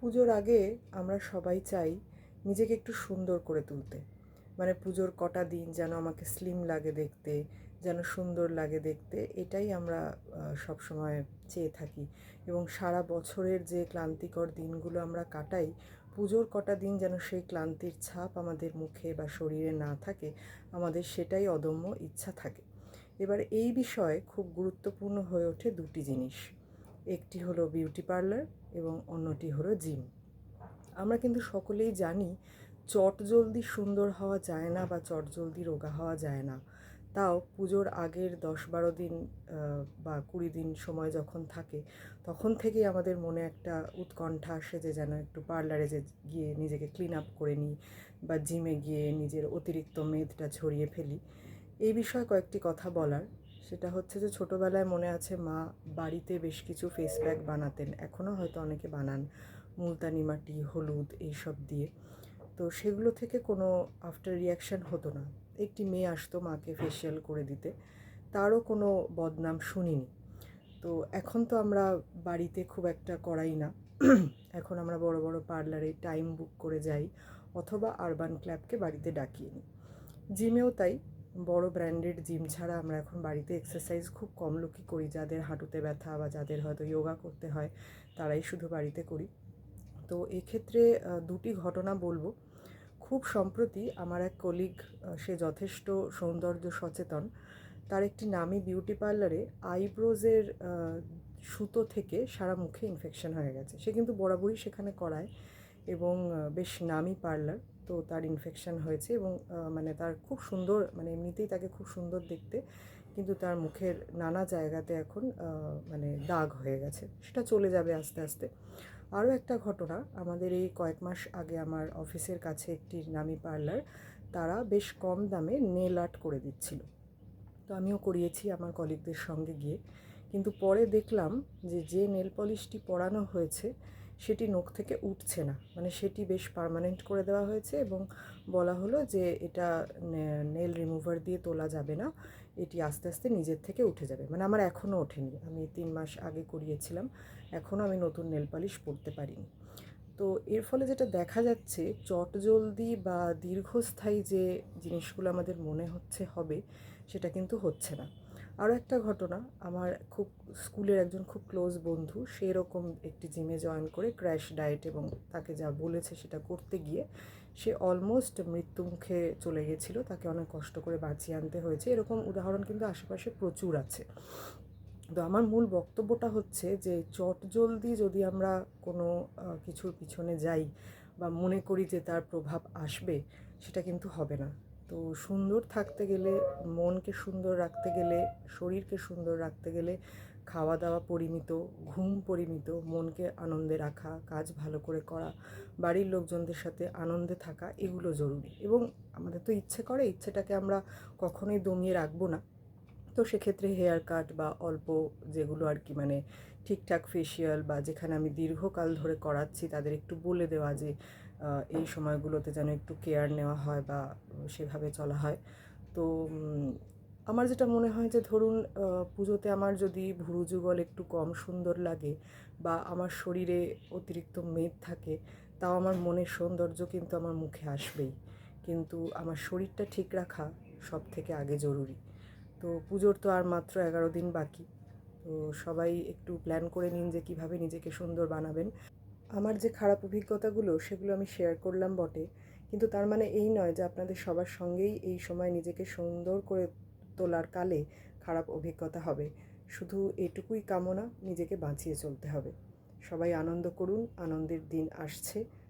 পুজোর আগে আমরা সবাই চাই নিজেকে একটু সুন্দর করে তুলতে। মানে পুজোর কটা দিন যেন আমাকে স্লিম লাগে দেখতে, যেন সুন্দর লাগে দেখতে, এটাই আমরা সব সময় চেয়ে থাকি। এবং সারা বছরের যে ক্লান্তিকর দিনগুলো আমরা কাটাই, পুজোর কটা দিন যেন সেই ক্লান্তির ছাপ আমাদের মুখে বা শরীরে না থাকে, আমাদের সেটাই অদম্য ইচ্ছা থাকে। এবার এই বিষয়ে খুব গুরুত্বপূর্ণ হয়ে ওঠে দুটি জিনিস। একটি হলো বিউটি পার্লার এবং অন্যটি হলো জিম। আমরা কিন্তু সকলেই জানি, চট জলদি সুন্দর হওয়া যায় না বা চট জলদি রোগা হওয়া যায় না। তাও পুজোর আগের দশ বারো দিন বা কুড়ি দিন সময় যখন থাকে, তখন থেকেই আমাদের মনে একটা উৎকণ্ঠা আসে যে যেন একটু পার্লারে যে গিয়ে নিজেকে ক্লিন আপ করে নিই বা জিমে গিয়ে নিজের অতিরিক্ত মেদটা ছড়িয়ে ফেলি। এই বিষয়ে কয়েকটি কথা বলার। সেটা হচ্ছে যে ছোটোবেলায় মনে আছে মা বাড়িতে বেশ কিছু ফেস প্যাক বানাতেন। এখনও হয়তো অনেকে বানান। মুলতানি মাটি, হলুদ এইসব দিয়ে। তো সেগুলো থেকে কোনো আফটার রিয়াকশান হতো না। একটি মেয়ে আসতো মাকে ফেসিয়াল করে দিতে। তারও কোনো বদনাম শুনিনি। তো এখন তো আমরা বাড়িতে খুব একটা করাই না। এখন আমরা বড় বড় পার্লারে টাইম বুক করে যাই অথবা আরবান ক্ল্যাবকে বাড়িতে ডাকিয়ে নিই। জিমেও তাই। বড় ব্র্যান্ডেড জিম ছাড়া আমরা এখন বাড়িতে এক্সারসাইজ খুব কম লোকই করি। যাদের হাঁটুতে ব্যথা বা যাদের হয়তো যোগা করতে হয়, তারাই শুধু বাড়িতে করি। তো এক্ষেত্রে দুটি ঘটনা বলব। খুব সম্প্রতি আমার এক কলিগ সে যথেষ্ট সৌন্দর্য সচেতন। তার একটি নামি বিউটি পার্লারে আইব্রোজের সুতো থেকে সারা মুখে ইনফেকশন হয়ে গেছে। সে কিন্তু বরাবরই সেখানে করায় এবং বেশ নামি পার্লার তো তার ইনফেকশন হয়েছে এবং মানে তার খুব সুন্দর মানে এমনিতেই তাকে খুব সুন্দর দেখতে, কিন্তু তার মুখের নানা জায়গাতে এখন মানে দাগ হয়ে গেছে। সেটা চলে যাবে আস্তে আস্তে। আরও একটা ঘটনা, আমাদের এই কয়েক মাস আগে আমার অফিসের কাছে একটি নামি পার্লার, তারা বেশ কম দামে নেল আর্ট করে দিচ্ছিল। তো আমিও করিয়েছি আমার কলিগদের সঙ্গে গিয়ে, কিন্তু পরে দেখলাম যে যে নেল পলিশটি পরানো হয়েছে সেটি নখ থেকে উঠছে না। মানে সেটি বেশ পারমানেন্ট করে দেওয়া হয়েছে এবং বলা হলো যে এটা নেল রিমুভার দিয়ে তোলা যাবে না। এটি আস্তে আস্তে নিজের থেকে উঠে যাবে। মানে আমার এখনও ওঠেনি। আমি তিন মাস আগে করিয়েছিলাম। এখনও আমি নতুন নেল পালিশ পরতে পারিনি। তো এর ফলে যেটা দেখা যাচ্ছে, চটজলদি বা দীর্ঘস্থায়ী যে জিনিসগুলো আমাদের মনে হচ্ছে হবে, সেটা কিন্তু হচ্ছে না। আরও একটা ঘটনা, আমার খুব স্কুলের একজন খুব ক্লোজ বন্ধু সেরকম একটি জিমে জয়েন করে ক্র্যাশ ডায়েট এবং তাকে যা বলেছে সেটা করতে গিয়ে সে অলমোস্ট মৃত্যুমুখে চলে গেছিল। তাকে অনেক কষ্ট করে বাঁচিয়ে আনতে হয়েছে। এরকম উদাহরণ কিন্তু আশেপাশে প্রচুর আছে। তো আমার মূল বক্তব্যটা হচ্ছে যে, চট জলদি যদি আমরা কোনো কিছুর পিছনে যাই বা মনে করি যে তার প্রভাব আসবে, সেটা কিন্তু হবে না। তো সুন্দর থাকতে গেলে, মনকে সুন্দর রাখতে গেলে, শরীরকে সুন্দর রাখতে গেলে খাওয়া দাওয়া পরিমিত, ঘুম পরিমিত, মনকে আনন্দে রাখা, কাজ ভালো করে করা, বাড়ির লোকজনদের সাথে আনন্দে থাকা এগুলো জরুরি। এবং আমাদের তো ইচ্ছে করে, ইচ্ছেটাকে আমরা কখনোই দমিয়ে রাখব না। তো সেক্ষেত্রে হেয়ার কাট বা অল্প যেগুলো আর কি মানে ঠিকঠাক ফেসিয়াল বা যেখানে আমি দীর্ঘকাল ধরে করাচ্ছি, তাদের একটু বলে দেওয়া যে এই সময়গুলোতে যেন একটু কেয়ার নেওয়া হয় বা সেভাবে চলা হয়। তো আমার যেটা মনে হয় যে, ধরুন পুজোতে আমার যদি ভুরু যুগল একটু কম সুন্দর লাগে বা আমার শরীরে অতিরিক্ত মেদ থাকে, তাও আমার মনের সৌন্দর্য কিন্তু আমার মুখে আসবেই। কিন্তু আমার শরীরটা ঠিক রাখা সব থেকে আগে জরুরি। তো পুজোর তো আর মাত্র এগারো দিন বাকি। তো সবাই একটু প্ল্যান করে নিন যে কীভাবে নিজেকে সুন্দর বানাবেন। আমার যে খারাপ অভিজ্ঞতাগুলো, সেগুলো আমি শেয়ার করলাম বটে। কিন্তু তার মানে এই নয় যে আপনাদের সবার সঙ্গেই এই সময় নিজেকে সুন্দর করে তোলার কালে খারাপ অভিজ্ঞতা হবে। শুধু এটুকুই কামনা, নিজেকে বাঁচিয়ে চলতে হবে। সবাই আনন্দ করুন, আনন্দের দিন আসছে।